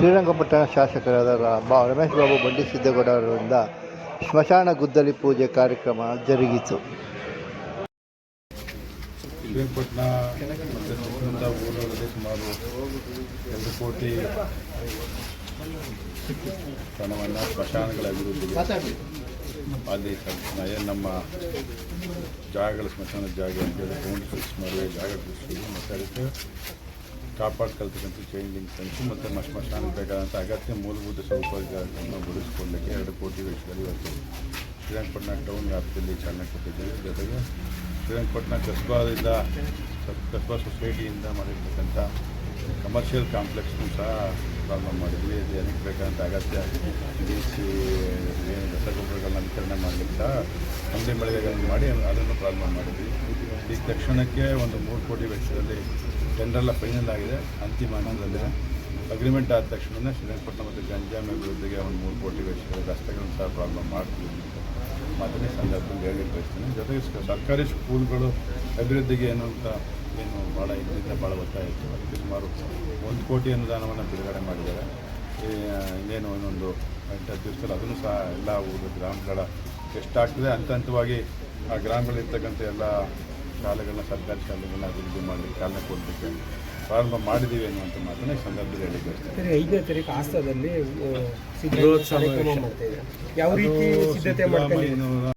ಶ್ರೀರಂಗಪಟ್ಟಣ ಶಾಸಕರಾದ ರಾ ರಮೇಶ್ ಬಾಬು ಬಂಡಿ ಸಿದ್ದೇಗೌಡ ಅವರಿಂದ ಸ್ಮಶಾನ ಗುದ್ದಲಿ ಪೂಜೆ ಕಾರ್ಯಕ್ರಮ ಜರುಗಿತು. ಶ್ರೀರಂಗಪಟ್ಟಣ ಊರುಗಳಲ್ಲಿ ಸುಮಾರು ಎರಡು ಕೋಟಿ ಹಣವನ್ನು ಸ್ಮಶಾನಗಳ ಅಭಿವೃದ್ಧಿ ಅಲ್ಲಿ ನಮ್ಮ ಜಾಗಗಳ ಸ್ಮಶಾನ ಜಾಗ ಅಂತೇಳಿ ಸುಮಾರು ಜಾಗ ಫಿಕ್ಸ್ ಮತ್ತು ಅದಕ್ಕೆ ಕಾಪಾಡ್ಕೊಳ್ತಕ್ಕಂಥ ಚೈನ್ ಲಿಂಕ್ ಮತ್ತು ಮಶ್ಮಶಾನ ಬೇಕಾದಂಥ ಅಗತ್ಯ ಮೂಲಭೂತ ಸೌಕರ್ಯಗಳನ್ನು ಬಳಸ್ಕೊಳ್ಳಿಕ್ಕೆ ಎರಡು ಕೋಟಿ ವೆಚ್ಚದಲ್ಲಿ ಇವತ್ತು ಶ್ರೀರಂಗಪಟ್ಟಣ ಟೌನ್ ವ್ಯಾಪ್ತಿಯಲ್ಲಿ ಚಾಲನೆ ಕೊಟ್ಟಿದ್ದೀವಿ. ಜೊತೆಗೆ ಶ್ರೀರಂಗಪಟ್ಟಣ ಕಸ್ಬಾದಿಂದ ಕಸ್ಬಾ ಸೊಸೈಟಿಯಿಂದ ಮಾಡಿರ್ತಕ್ಕಂಥ ಕಮರ್ಷಿಯಲ್ ಕಾಂಪ್ಲೆಕ್ಸ್ನು ಸಹ ಪ್ರಾರಂಭ ಮಾಡಿದ್ವಿ. ಏನಕ್ಕೆ ಬೇಕಾದಂಥ ಅಗತ್ಯ ಡಿ ಸಿ ರಸಗೊಬ್ಬರಗಳನ್ನ ವಿತರಣೆ ಮಾಡಲಿಕ್ಕೆ ಸಹ ಅಂಗಡಿ ಮಳಿಗೆಗಳನ್ನು ಮಾಡಿ ಅದನ್ನು ಪ್ರಾರಂಭ ಮಾಡಿದ್ವಿ. ಈ ತಕ್ಷಣಕ್ಕೆ ಒಂದು ಮೂರು ಕೋಟಿ ವೆಚ್ಚದಲ್ಲಿ ಟೆಂಡರೆಲ್ಲ ಫೈನಲ್ ಆಗಿದೆ. ಅಂತಿಮ ಹಂತದಲ್ಲಿದೆ ಅಗ್ರಿಮೆಂಟ್ ಆದ ತಕ್ಷಣ ಶ್ರೀರಂಗಪಟ್ಟಣ ಮತ್ತು ಗಂಜಾಮ್ ಅಭಿವೃದ್ಧಿಗೆ ಒಂದು ಮೂರು ಕೋಟಿ ವೆಚ್ಚದ ರಸ್ತೆಗಳನ್ನು ಸಹ ಪ್ರಾಬ್ಲಮ್ ಮಾಡ್ತೀವಿ. ಮಾತನೇ ಸಂದರ್ಭದಲ್ಲಿ ಹೇಳಿ ಬಯಸ್ತೀನಿ ಜೊತೆಗೆ ಸರ್ಕಾರಿ ಸ್ಕೂಲ್ಗಳು ಅಭಿವೃದ್ಧಿಗೆ ಏನು ಅಂತ ಏನು ಭಾಳ ಇದರಿಂದ ಭಾಳ ಒತ್ತಾಯ ಇತ್ತು. ಅದಕ್ಕೆ ಸುಮಾರು ಒಂದು ಕೋಟಿ ಅನುದಾನವನ್ನು ಬಿಡುಗಡೆ ಮಾಡಿದ್ದಾರೆ. ಇನ್ನೇನು ಇನ್ನೊಂದು ಹತ್ತು ದಿವಸದಲ್ಲಿ ಅದನ್ನು ಸಹ ಎಲ್ಲ ಊರು ಗ್ರಾಮಗಳ ಎಷ್ಟಾಗ್ತದೆ. ಹಂತ ಹಂತವಾಗಿ ಆ ಗ್ರಾಮಗಳಲ್ಲಿರ್ತಕ್ಕಂಥ ಎಲ್ಲ ಶಾಲೆಗಳನ್ನ ಸರ್ಕಾರಿ ಶಾಲೆಗಳನ್ನ ಅಭಿವೃದ್ಧಿ ಮಾಡಲಿಕ್ಕೆ ಚಾಲನೆ ಕೊಡಲಿಕ್ಕೆ ಪ್ರಾರಂಭ ಮಾಡಿದ್ದೀವಿ ಅನ್ನುವಂಥ ಮಾತನ್ನ ಈ ಸಂದರ್ಭದಲ್ಲಿ ಹೇಳಿ ಬಯಸ್ತೀನಿ ಸರಿ ಐದನೇ ತಾರೀಕು ಆಸ್ತದಲ್ಲಿ ಮಾಡ್ತಾ ಯಾವ ರೀತಿ ಸಿದ್ಧತೆ ಮಾಡ್ತೀವಿ ಸಿದ್ದರಾಮಯ್ಯನವರ